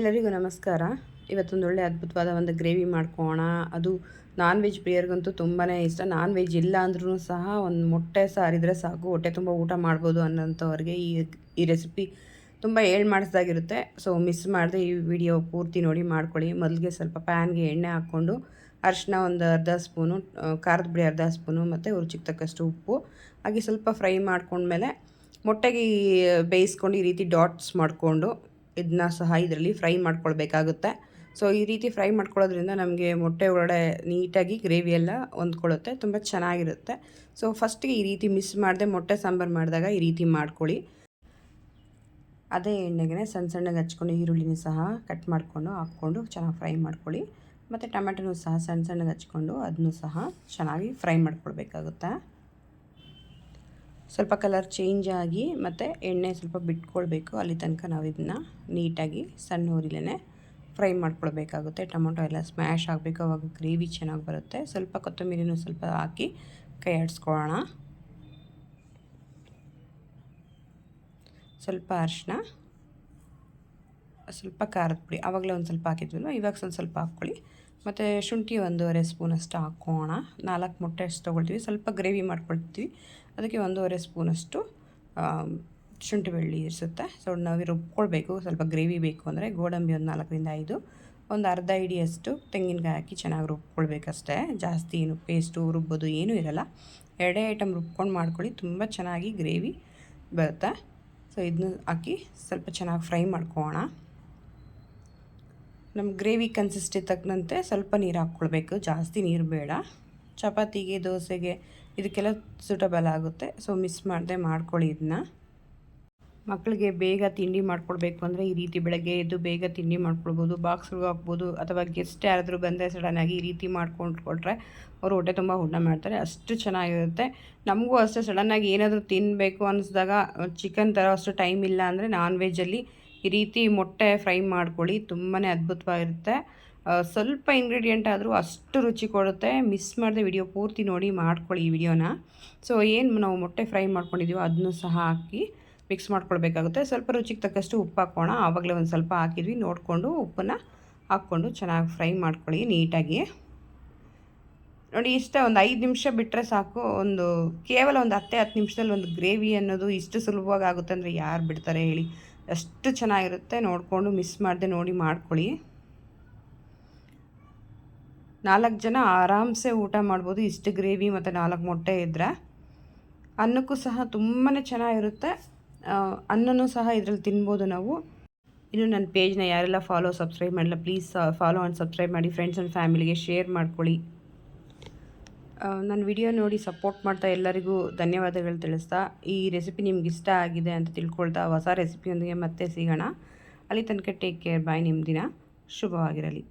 ಎಲ್ಲರಿಗೂ ನಮಸ್ಕಾರ. ಇವತ್ತೊಂದು ಒಳ್ಳೆ ಅದ್ಭುತವಾದ ಒಂದು ಗ್ರೇವಿ ಮಾಡ್ಕೋಣ ಅದು ನಾನ್ ವೆಜ್ ಪ್ರಿಯರ್ಗಂತೂ ತುಂಬಾ ಇಷ್ಟ. ನಾನ್ ವೆಜ್ ಇಲ್ಲ ಅಂದ್ರೂ ಸಹ ಒಂದು ಮೊಟ್ಟೆ ಸಾರಿದ್ರೆ ಸಾಕು. ಹೊಟ್ಟೆ ತುಂಬ ಊಟ ಮಾಡ್ಬೋದು ಅನ್ನೋಂಥವ್ರಿಗೆ ಈ ಈ ರೆಸಿಪಿ ತುಂಬ ಏಳು ಮಾಡಿಸ್ದಾಗಿರುತ್ತೆ. ಸೊ ಮಿಸ್ ಮಾಡದೆ ಈ ವಿಡಿಯೋ ಪೂರ್ತಿ ನೋಡಿ ಮಾಡ್ಕೊಳ್ಳಿ. ಮೊದಲಿಗೆ ಸ್ವಲ್ಪ ಪ್ಯಾನ್ಗೆ ಎಣ್ಣೆ ಹಾಕ್ಕೊಂಡು ಅರಿಶಿನ ಒಂದು ಅರ್ಧ ಸ್ಪೂನು ಖಾರದ ಪುಡಿ ಅರ್ಧ ಸ್ಪೂನು ಮತ್ತು ರುಚಿಗೆ ತಕ್ಕಷ್ಟು ಉಪ್ಪು. ಹಾಗೆ ಸ್ವಲ್ಪ ಫ್ರೈ ಮಾಡ್ಕೊಂಡ್ಮೇಲೆ ಮೊಟ್ಟೆಗೆ ಬೇಯಿಸ್ಕೊಂಡು ಈ ರೀತಿ ಡಾಟ್ಸ್ ಮಾಡಿಕೊಂಡು ಇದನ್ನ ಸಹ ಇದರಲ್ಲಿ ಫ್ರೈ ಮಾಡ್ಕೊಳ್ಬೇಕಾಗುತ್ತೆ. ಸೊ ಈ ರೀತಿ ಫ್ರೈ ಮಾಡ್ಕೊಳ್ಳೋದ್ರಿಂದ ನಮಗೆ ಮೊಟ್ಟೆ ಒಳಗಡೆ ನೀಟಾಗಿ ಗ್ರೇವಿ ಎಲ್ಲ ಹೊಂದ್ಕೊಳ್ಳುತ್ತೆ, ತುಂಬ ಚೆನ್ನಾಗಿರುತ್ತೆ. ಸೊ ಫಸ್ಟಿಗೆ ಈ ರೀತಿ ಮಿಸ್ ಮಾಡದೆ ಮೊಟ್ಟೆ ಸಾಂಬಾರು ಮಾಡಿದಾಗ ಈ ರೀತಿ ಮಾಡ್ಕೊಳ್ಳಿ. ಅದೇ ಎಣ್ಣೆಗೆ ಸಣ್ಣ ಸಣ್ಣಗೆ ಹಚ್ಕೊಂಡು ಈರುಳ್ಳಿನೂ ಸಹ ಕಟ್ ಮಾಡಿಕೊಂಡು ಹಾಕ್ಕೊಂಡು ಚೆನ್ನಾಗಿ ಫ್ರೈ ಮಾಡ್ಕೊಳ್ಳಿ. ಮತ್ತು ಟೊಮೆಟೊನೂ ಸಹ ಸಣ್ಣ ಸಣ್ಣಗೆ ಹಚ್ಕೊಂಡು ಅದನ್ನು ಸಹ ಚೆನ್ನಾಗಿ ಫ್ರೈ ಮಾಡ್ಕೊಳ್ಬೇಕಾಗುತ್ತೆ. ಸ್ವಲ್ಪ ಕಲರ್ ಚೇಂಜ್ ಆಗಿ ಮತ್ತು ಎಣ್ಣೆ ಸ್ವಲ್ಪ ಬಿಟ್ಕೊಳ್ಬೇಕು. ಅಲ್ಲಿ ತನಕ ನಾವು ಇದನ್ನ ನೀಟಾಗಿ ಸಣ್ಣ ಊರಿಲೇ ಫ್ರೈ ಮಾಡ್ಕೊಳ್ಬೇಕಾಗುತ್ತೆ. ಟೊಮೊಟೊ ಎಲ್ಲ ಸ್ಮ್ಯಾಶ್ ಆಗಬೇಕು. ಅವಾಗ ಗ್ರೇವಿ ಚೆನ್ನಾಗಿ ಬರುತ್ತೆ. ಸ್ವಲ್ಪ ಕೊತ್ತಂಬರಿನೂ ಸ್ವಲ್ಪ ಹಾಕಿ ಕೈ ಆಡಿಸ್ಕೊಳ್ಳೋಣ ಸ್ವಲ್ಪ ಅರಿಶಿನ ಸ್ವಲ್ಪ ಖಾರದ ಪುಡಿ. ಆವಾಗಲೇ ಒಂದು ಸ್ವಲ್ಪ ಹಾಕಿದ್ವಲ್ವ? ಇವಾಗ ಸ್ವಲ್ಪ ಸ್ವಲ್ಪ ಹಾಕ್ಕೊಳ್ಳಿ. ಮತ್ತು ಶುಂಠಿ ಒಂದೂವರೆ ಸ್ಪೂನಷ್ಟು ಹಾಕೋಣ. ನಾಲ್ಕು ಮೊಟ್ಟೆ ಅಷ್ಟು ತೊಗೊಳ್ತೀವಿ. ಸ್ವಲ್ಪ ಗ್ರೇವಿ ಮಾಡ್ಕೊಳ್ತೀವಿ. ಅದಕ್ಕೆ ಒಂದೂವರೆ ಸ್ಪೂನಷ್ಟು ಶುಂಠಿ ಬೆಳ್ಳಿ ಇರಿಸುತ್ತೆ. ಸೊ ನಾವು ರುಬ್ಕೊಳ್ಬೇಕು. ಸ್ವಲ್ಪ ಗ್ರೇವಿ ಬೇಕು ಅಂದರೆ ಗೋಡಂಬಿ ಒಂದು ನಾಲ್ಕರಿಂದ ಐದು. ಒಂದು ಅರ್ಧ ಇಡಿಯಷ್ಟು ತೆಂಗಿನಕಾಯಿ ಹಾಕಿ ಚೆನ್ನಾಗಿ ರುಬ್ಕೊಳ್ಬೇಕಷ್ಟೇ. ಜಾಸ್ತಿ ಏನು ಪೇಸ್ಟು, ರುಬ್ಬೋದು ಏನೂ ಇರಲ್ಲ. ಎರಡೇ ಐಟಮ್ ರುಬ್ಕೊಂಡು ಮಾಡ್ಕೊಳ್ಳಿ. ತುಂಬ ಚೆನ್ನಾಗಿ ಗ್ರೇವಿ ಬರುತ್ತೆ. ಸೊ ಇದನ್ನ ಹಾಕಿ ಸ್ವಲ್ಪ ಚೆನ್ನಾಗಿ ಫ್ರೈ ಮಾಡ್ಕೊಳ್ಳೋಣ ನಮ್ಮ ಗ್ರೇವಿ ಕನ್ಸಿಸ್ಟಿ ತಕ್ಕಂತೆ ಸ್ವಲ್ಪ ನೀರು ಹಾಕ್ಕೊಳ್ಬೇಕು. ಜಾಸ್ತಿ ನೀರು ಬೇಡ. ಚಪಾತಿಗೆ, ದೋಸೆಗೆ ಇದಕ್ಕೆಲ್ಲ ಸೂಟಬಲ್ ಆಗುತ್ತೆ. ಸೊ ಮಿಸ್ ಮಾಡದೆ ಮಾಡ್ಕೊಳ್ಳಿ ಇದನ್ನ ಮಕ್ಕಳಿಗೆ ಬೇಗ ತಿಂಡಿ ಮಾಡ್ಕೊಳ್ಬೇಕು ಅಂದರೆ ಈ ರೀತಿ ಬೆಳಗ್ಗೆ ಎದ್ದು ಬೇಗ ತಿಂಡಿ ಮಾಡ್ಕೊಳ್ಬೋದು ಬಾಕ್ಸ್ಗೆ ಹಾಕ್ಬೋದು, ಅಥವಾ ಗೆಸ್ಟ್ ಯಾರಾದರೂ ಬಂದರೆ ಸಡನ್ನಾಗಿ ಈ ರೀತಿ ಮಾಡ್ಕೊಂಡು ಕೊಟ್ಟರೆ ಅವರು ಹೊಟ್ಟೆ ತುಂಬ ಊಟ ಮಾಡ್ತಾರೆ. ಅಷ್ಟು ಚೆನ್ನಾಗಿರುತ್ತೆ. ನಮಗೂ ಅಷ್ಟೇ ಸಡನ್ನಾಗಿ ಏನಾದರೂ ತಿನ್ನಬೇಕು ಅನ್ನಿಸಿದಾಗ ಚಿಕನ್ ಥರ ಅಷ್ಟು ಟೈಮ್ ಇಲ್ಲ ಅಂದರೆ ನಾನ್ ವೆಜ್ಜಲ್ಲಿ ಈ ರೀತಿ ಮೊಟ್ಟೆ ಫ್ರೈ ಮಾಡ್ಕೊಳ್ಳಿ ತುಂಬಾ ಅದ್ಭುತವಾಗಿರುತ್ತೆ. ಸ್ವಲ್ಪ ಇಂಗ್ರೀಡಿಯೆಂಟ್ ಆದರೂ ಅಷ್ಟು ರುಚಿ ಕೊಡುತ್ತೆ. ಮಿಸ್ ಮಾಡಿದೆ ವಿಡಿಯೋ ಪೂರ್ತಿ ನೋಡಿ ಮಾಡ್ಕೊಳ್ಳಿ ಈ ವಿಡಿಯೋನ ಸೊ ಏನು ನಾವು ಮೊಟ್ಟೆ ಫ್ರೈ ಮಾಡ್ಕೊಂಡಿದ್ದೀವೋ ಅದನ್ನು ಸಹ ಹಾಕಿ ಮಿಕ್ಸ್ ಮಾಡ್ಕೊಳ್ಬೇಕಾಗುತ್ತೆ. ಸ್ವಲ್ಪ ರುಚಿಗೆ ತಕ್ಕಷ್ಟು ಉಪ್ಪು ಹಾಕೋಣ. ಆವಾಗಲೇ ಒಂದು ಸ್ವಲ್ಪ ಹಾಕಿದ್ವಿ. ನೋಡಿಕೊಂಡು ಉಪ್ಪನ್ನು ಹಾಕ್ಕೊಂಡು ಚೆನ್ನಾಗಿ ಫ್ರೈ ಮಾಡ್ಕೊಳ್ಳಿ ನೀಟಾಗಿ. ನೋಡಿ, ಇಷ್ಟೇ ಒಂದು ಐದು ನಿಮಿಷ ಬಿಟ್ಟರೆ ಸಾಕು. ಒಂದು ಕೇವಲ ಒಂದು ಹತ್ತೇ ಹತ್ತು ನಿಮಿಷದಲ್ಲಿ ಒಂದು ಗ್ರೇವಿ ಅನ್ನೋದು ಇಷ್ಟು ಸುಲಭವಾಗಿ ಆಗುತ್ತೆ ಅಂದರೆ ಯಾರು ಬಿಡ್ತಾರೆ ಹೇಳಿ. ಅಷ್ಟು ಚೆನ್ನಾಗಿರುತ್ತೆ ನೋಡಿಕೊಂಡು ಮಿಸ್ ಮಾಡದೆ ನೋಡಿ ಮಾಡ್ಕೊಳ್ಳಿ. ನಾಲ್ಕು ಜನ ಆರಾಮ್ಸೆ ಊಟ ಮಾಡ್ಬೋದು, ಇಷ್ಟು ಗ್ರೇವಿ ಮತ್ತು ನಾಲ್ಕು ಮೊಟ್ಟೆ ಇದ್ದರೆ ಅನ್ನಕ್ಕೂ ಸಹ ತುಂಬಾ ಚೆನ್ನಾಗಿರುತ್ತೆ. ಅನ್ನನೂ ಸಹ ಇದರಲ್ಲಿ ತಿನ್ಬೋದು ನಾವು. ಇನ್ನು ನನ್ನ ಪೇಜ್ನ ಯಾರೆಲ್ಲ ಫಾಲೋ ಸಬ್ಸ್ಕ್ರೈಬ್ ಮಾಡಿಲ್ಲ ಪ್ಲೀಸ್ ಫಾಲೋ ಆ್ಯಂಡ್ ಸಬ್ಸ್ಕ್ರೈಬ್ ಮಾಡಿ. ಫ್ರೆಂಡ್ಸ್ ಆ್ಯಂಡ್ ಫ್ಯಾಮಿಲಿಗೆ ಶೇರ್ ಮಾಡ್ಕೊಳ್ಳಿ. ನನ್ನ ವಿಡಿಯೋ ನೋಡಿ ಸಪೋರ್ಟ್ ಮಾಡ್ತಾ ಎಲ್ಲರಿಗೂ ಧನ್ಯವಾದಗಳು ತಿಳಿಸ್ತಾ. ಈ ರೆಸಿಪಿ ನಿಮ್ಗೆ ಇಷ್ಟ ಆಗಿದೆ ಅಂತ ತಿಳ್ಕೊಳ್ತಾ ಹೊಸ ರೆಸಿಪಿಯೊಂದಿಗೆ ಮತ್ತೆ ಸಿಗೋಣ. ಅಲ್ಲಿ ತನಕ ಟೇಕ್ ಕೇರ್ ಬಾಯ್ ನಿಮ್ಮ ದಿನ. ಶುಭವಾಗಿರಲಿ.